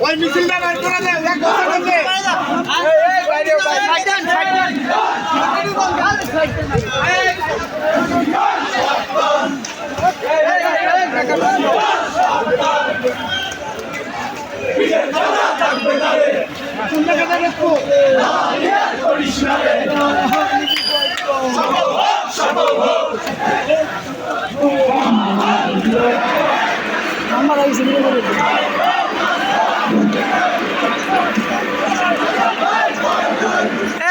ওই মিছিলটা বের করে দে এক বছর মধ্যে ভাই ভাই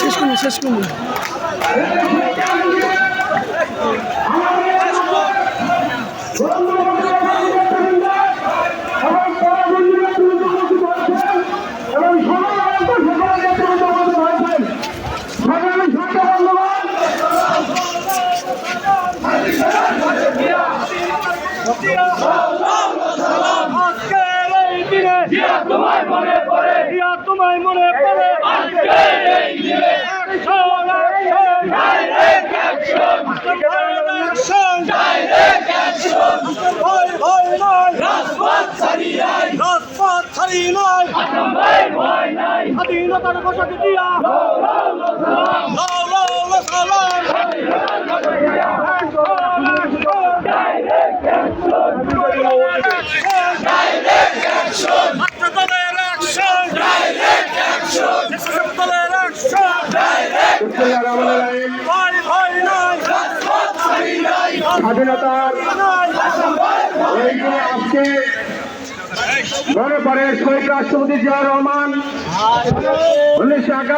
শেষ করুন শেষ করুন আজকের এই দিনে জিয়া তোমায় মনে পড়ে। জিয়া তোমায় মনে পড়ে। আজকের এই দিনে action. Action direct action. Direct action. ভয় ভয় নয় রাজপথ ছাড়িয়ে নাই। রাজপথ ছাড়িয়ে নাই। ভয় নাই। স্বাধীনতার ঘোষক দিয়া লাও লাও লাও লাও সালাম ছাত্রদলের অ্যাকশন ডাইরেক্ট অ্যাকশন ছাত্রদলের অ্যাকশন ভয় ভয় নয় স্বাধীনতার আজকে পড়ে শহীদ রাষ্ট্রপতি জিয়া রহমান। উনিশশো একাত্তর